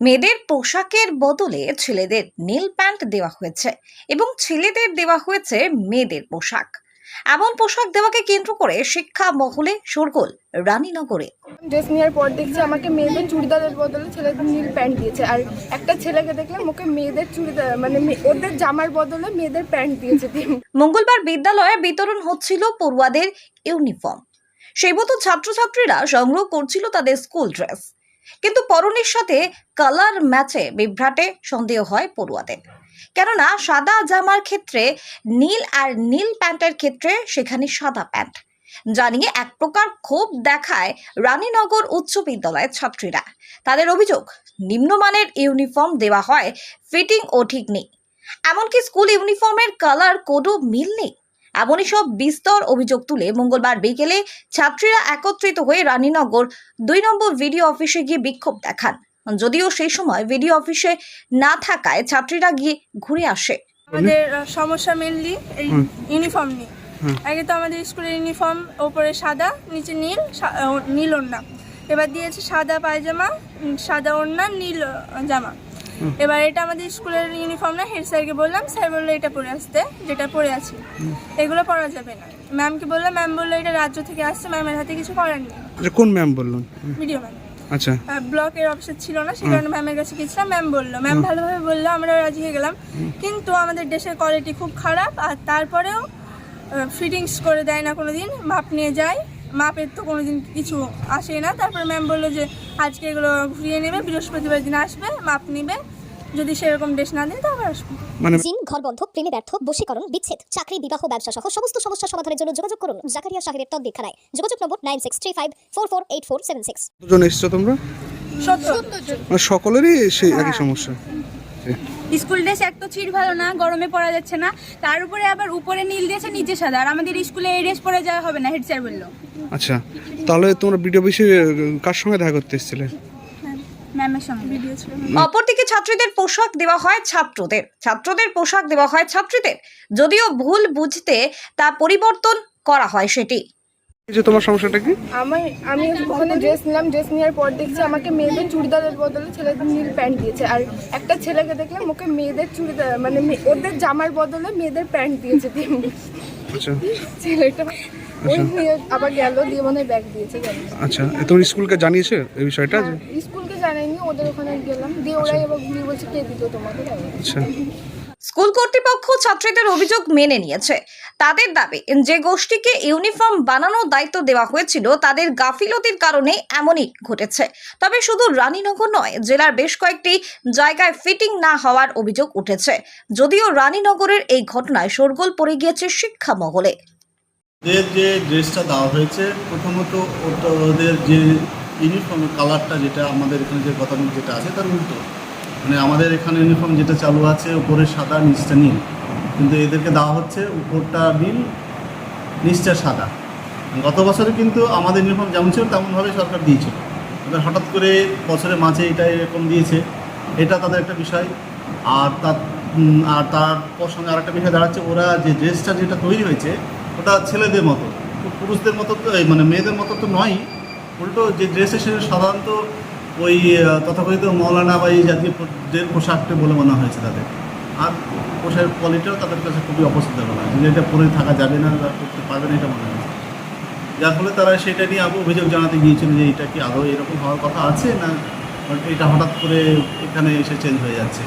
মেয়েদের পোশাকের বদলে ছেলেদের নীল প্যান্ট দেওয়া হয়েছে এবং ছেলেদের দেওয়া হয়েছে মেয়েদের পোশাক। এমন পোশাক দেওয়াকে কেন্দ্র করে শিক্ষা মহলে শোরগোল রানীনগরে। ড্রেস নেওয়ার পর দেখছি আমাকে মেয়েদের চুড়িদারের বদলে ছেলেদের নীল প্যান্ট দিয়েছে আর একটা ছেলেকে দেখলাম ওকে মেয়েদের চুড়িদার মানে ওদের জামার বদলে মেয়েদের প্যান্ট দিয়েছে মঙ্গলবার বিদ্যালয়ে বিতরণ হচ্ছিল পড়ুয়াদের ইউনিফর্ম। সেই মতো ছাত্রছাত্রীরা সংগ্রহ করছিল তাদের স্কুল ড্রেস। কিন্তু পরনের সাথে কালার ম্যাচে বিভ্রাটে সন্দেহ হয় পড়ুয়াদের কেননা সাদা জামার ক্ষেত্রে নীল আর নীল প্যান্টের ক্ষেত্রে সেখানে সাদা প্যান্ট জানিয়ে এক প্রকার ক্ষোভ দেখায় রানীনগর উচ্চ বিদ্যালয়ের ছাত্রীরা। তাদের অভিযোগ, নিম্নমানের ইউনিফর্ম দেওয়া হয় ফিটিং ও ঠিক নেই। এমনকি স্কুল ইউনিফর্মের কালার কোডও মিল নেই। এমনই সব বিস্তর অভিযোগ তুলে মঙ্গলবার বিকেলে ছাত্রীরা একত্রিত হয়ে রানীনগর দুই নম্বর ভিডিও অফিসে গিয়ে বিক্ষোভ দেখান। যদিও সেই সময় ভিডিও অফিসে না থাকায় ছাত্রীরা গিয়ে ঘুরে আসে। আমাদের সমস্যা মেনলি এই ইউনিফর্ম নিয়ে। আগে তো আমাদের স্কুলের ইউনিফর্ম ওপরে সাদা নিচে নীল নীল ওড়না। এবার দিয়েছে সাদা পায়জামা সাদা ওড়না নীল জামা। এবার এটা আমাদের স্কুলের ইউনিফর্ম না হেড স্যারকে বললাম স্যার বলল এটা পরে আসতে যেটা পরে আছে। এগুলো পরা যাবে না। ম্যামকে বললাম ম্যাম বলল এটা রাজ্য থেকে আসছে ম্যামের হাতে কিছু করার নেই। আচ্ছা কোন ম্যাম বললেন? ভিডিও ম্যাম আচ্ছা। ব্লকের অফিসার ছিল না সেই কারণে ম্যামের কাছে গেছিলাম ম্যাম বলল। ম্যাম ভালোভাবে বলল আমরা রাজি হয়ে গেলাম। কিন্তু আমাদের দেশের কোয়ালিটি খুব খারাপ আর তারপরেও ফিটিংস করে দেয় না কোনো দিন মাপ নিয়ে যায়। মাপের তো কোনো দিন কিছু আসে না। তারপরে ম্যাম বলল যে আজকে এগুলো ঘুরিয়ে নেবে বৃহস্পতিবার দিন আসবে মাপ নেবে। যদি সেরকম ড্রেস না দেয় তবে আসবে। মানে জিন ঘরবন্ধ প্রেমে ব্যর্থ বশীকরণ বিচ্ছেদ চাকরি বিবাহ ব্যবসা সহ সমস্ত সমস্যা সমাধানের জন্য যোগাযোগ করুন জাকারিয়া সাহেবের তদ্বির খানায় যোগাযোগ number nine six three five four four eight four seven six. কতজন এসছো তোমরা? মানে সকলেরই সেই একই সমস্যা। স্কুল ড্রেস এক তো চির ভালো না গরমে পরা যাচ্ছে না। তার উপরে আবার উপরে নীল দিয়েছে নিচে সাদা। আর আমাদের স্কুলে এই ড্রেস পরে যাওয়া হবে না হেড স্যার বলল। আচ্ছা তাহলে তোমরা ভিডিও বেশি কার সঙ্গে দেখা করতে এসেছিলে? ম্যামের সঙ্গে। ভিডিও ছিল। অপরদিকে ছাত্রীদের পোশাক দেওয়া হয় ছাত্রদের। ছাত্রদের পোশাক দেওয়া হয় ছাত্রীদের। যদিও ভুল বুঝতে তা পরিবর্তন করা হয় সেটি। যে তোমার সমস্যাটা কি? আমি আমি ওখানে ড্রেস নিলাম ড্রেস নেওয়ার পর দেখছি আমাকে মেয়েদের চুড়িদারের বদলে ছেলেদের নীল প্যান্ট দিয়েছে। আর একটা ছেলেকে দেখলাম ওকে মেয়েদের চুড়িদার মানে ওদের জামার বদলে মেয়েদের প্যান্ট দিয়েছে দিয়ে আচ্ছা। ছেলেটা ওই নিয়ে আবার গেল দিয়ে মনে ব্যাগ দিয়েছে আচ্ছা তোমার স্কুলকে জানিয়েছে এই বিষয়টা? স্কুলকে জানাইনি ওদের ওখানে গেলাম দিয়ে ওরাই এবার ঘুরিয়ে বলছে কে দিত তোমাকে আচ্ছা। স্কুল কর্তৃপক্ষ ছাত্রীদের অভিযোগ মেনে নিয়েছে। তাদের দাবি, যে গোষ্ঠীকে ইউনিফর্ম বানানোর দায়িত্ব দেওয়া হয়েছিল, তাদের গাফিলতির কারণে এমনই ঘটেছে। তবে শুধু রানীনগর নয়, জেলার বেশ কয়েকটি জায়গায় ফিটিং না হওয়ার অভিযোগ উঠেছে। যদিও রানীনগরের এই ঘটনায় শোরগোল পড়ে গিয়েছে শিক্ষা মহলে যে ড্রেসটা দেওয়া হয়েছে, প্রথমত ওদের যে ইউনিফর্ম কালারটা যেটা আমাদের এখানে যে গতানুগ যেটা আছে, তার উল্টো। মানে আমাদের এখানে ইউনিফর্ম যেটা চালু আছে, উপরে সাদা, নিচটা নীল। কিন্তু এদেরকে দেওয়া হচ্ছে উপরটা নীল, নিচটা সাদা। গত বছরে কিন্তু আমাদের ইউনিফর্ম যেমন ছিল, তেমনভাবে সরকার দিয়েছিল এবার হঠাৎ করে বছরের মাঝে এটা এরকম দিয়েছে, এটা তাদের একটা বিষয়। আর তার আর তারপর সঙ্গে আরেকটা বিষয় দাঁড়াচ্ছে, ওরা যে ড্রেসটা যেটা তৈরি হয়েছে, ওটা ছেলেদের মতো। পুরুষদের মতো তো মানে মেয়েদের মতো তো নয় উল্টো যে ড্রেসে সে সাধারণত ওই তথাকথিত মৌলানা বা এই জাতীয় পোশাকটা বলে মনে হয়েছে তাদের। আর পোশাকের কোয়ালিটিও তাদের কাছে খুবই অপছন্দ মনে হয়। যে এটা পরে থাকা যাবে না বা করতে পারবে না, এটা মনে হয়েছে যার ফলে তারা সেটা নিয়ে আবু অভিযোগ জানাতে গিয়েছিল যে এটা কি আরও এরকম হওয়ার কথা আছে না? এটা হঠাৎ করে এখানে এসে চেঞ্জ হয়ে যাচ্ছে।